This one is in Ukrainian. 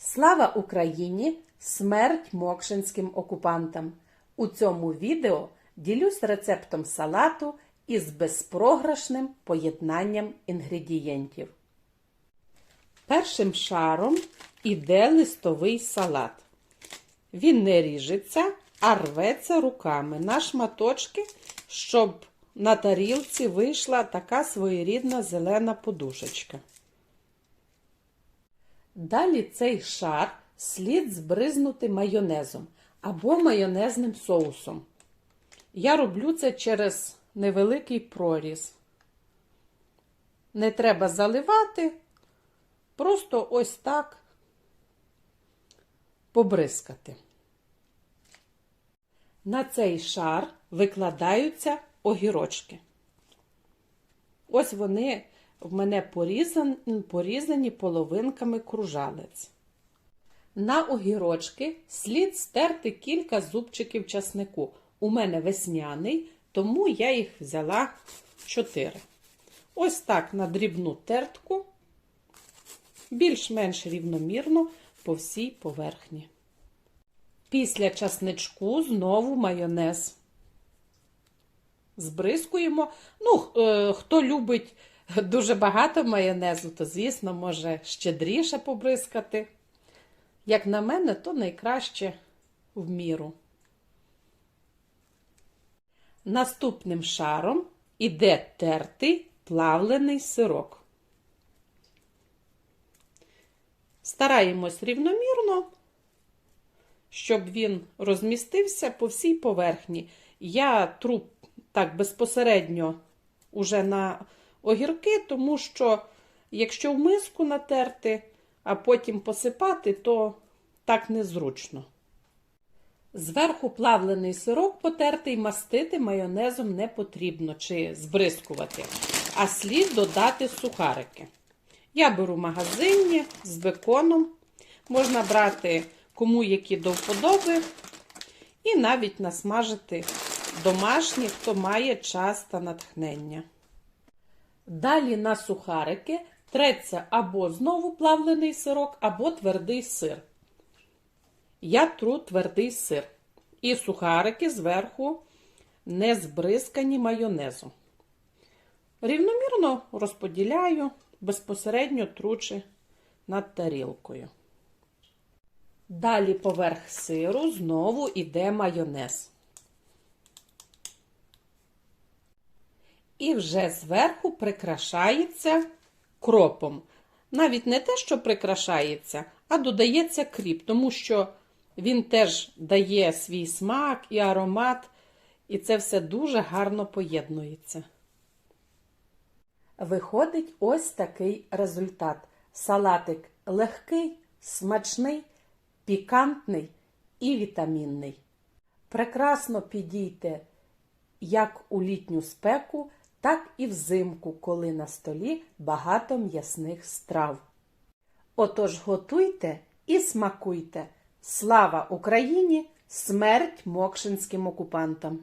Слава Україні! Смерть мокшинським окупантам! У цьому відео ділюсь рецептом салату із безпрограшним поєднанням інгредієнтів. Першим шаром іде листовий салат. Він не ріжеться, а рветься руками на шматочки, щоб на тарілці вийшла така своєрідна зелена подушечка. Далі цей шар слід збризнути майонезом або майонезним соусом. Я роблю це через невеликий проріз. Не треба заливати, просто ось так побризкати. На цей шар викладаються огірочки. Ось вони в мене порізані, порізані половинками кружалець. На огірочки слід стерти кілька зубчиків часнику. У мене весняний, тому я їх взяла 4. Ось так на дрібну тертку, більш-менш рівномірно по всій поверхні. Після часничку знову майонез. Збризкуємо. Ну, е, хто любить дуже багато майонезу, то, звісно, може щедріше побризкати. Як на мене, то найкраще в міру. Наступним шаром іде тертий плавлений сирок. Стараємось рівномірно, щоб він розмістився по всій поверхні. Я тру так безпосередньо уже на огірки, тому що якщо в миску натерти, а потім посипати, то так незручно. Зверху плавлений сирок потертий мастити майонезом не потрібно чи збризкувати, а слід додати сухарики. Я беру магазинні з беконом, можна брати кому які до вподоби, і навіть насмажити домашні, хто має час та натхнення. Далі на сухарики треться або знову плавлений сирок, або твердий сир. Я тру твердий сир. І сухарики зверху не збризкані майонезом. Рівномірно розподіляю, безпосередньо тручи над тарілкою. Далі поверх сиру знову йде майонез. І вже зверху прикрашається кропом. Навіть не те, що прикрашається, а додається кріп, тому що він теж дає свій смак і аромат, і це все дуже гарно поєднується. Виходить ось такий результат. Салатик легкий, смачний, пікантний і вітамінний. Прекрасно підійте як у літню спеку, так і взимку, коли на столі багато м'ясних страв. Отож готуйте і смакуйте! Слава Україні! Смерть мокшинським окупантам!